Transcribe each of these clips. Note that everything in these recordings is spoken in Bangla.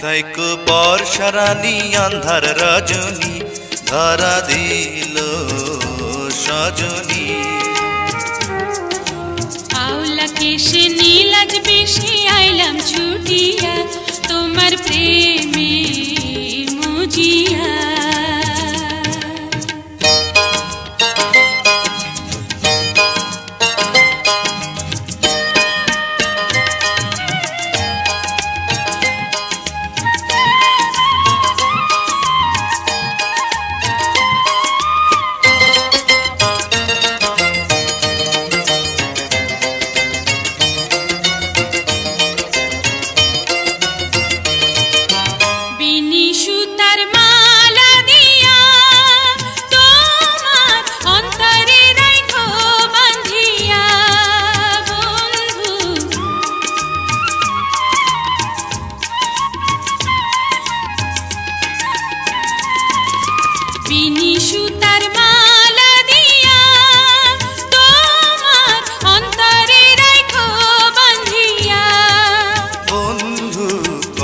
থাইকো বর্ষারানি আন্ধার রজনী, ধরা দিল সজনী। আওলা কেশে নীলাজ বেশি, আইলাম ছুটিয়া, তোমার প্রেমে।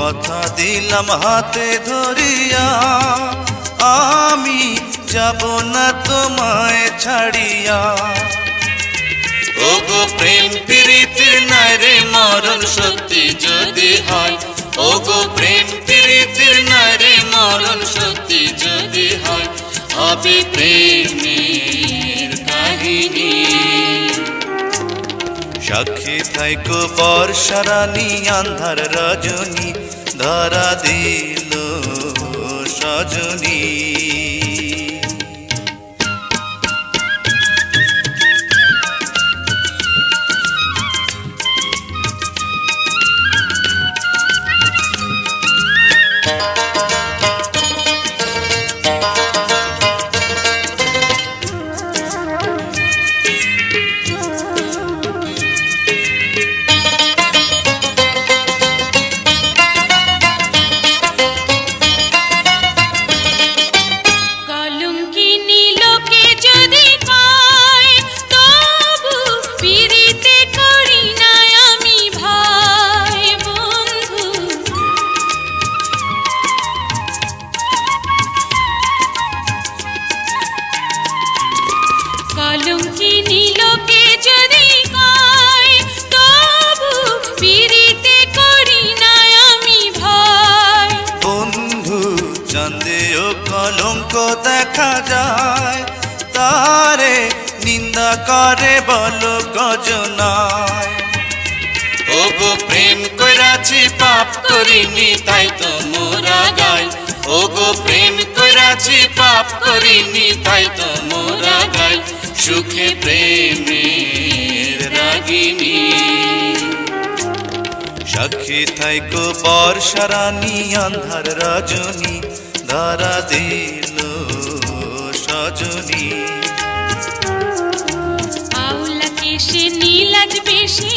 কথা দিলাম হাতে ধরিয়া আমি যাব না তোমায় ছাড়িয়া। ও গো প্রেম প্রীতির নাই রে মরণ সত্যি যদি হয়। ও গো প্রেম প্রীতির নাই রে মরণ সত্যি যদি হয়। হবে প্রেমের কাহিনী। সাক্ষী থাইকো বর্ষারানী আন্ধার রজনী ধরা দিল সজনী। চাঁদেও কলঙ্ক দেখা যায়, তারে নিন্দা করে বলো গজনায়। ও প্রেম কইরাছি, পাপ করিনি, তাই তো মোরা গাই। ও প্রেম কইরাছি, পাপ করিনি, তাই তো মোরা সুখে প্রেমের রাগিনী। সাক্ষী থাইকো বর্ষারানী আন্ধার রজনী ধরা দিল সজনী। আওলা কেশে নীলাজ বেশি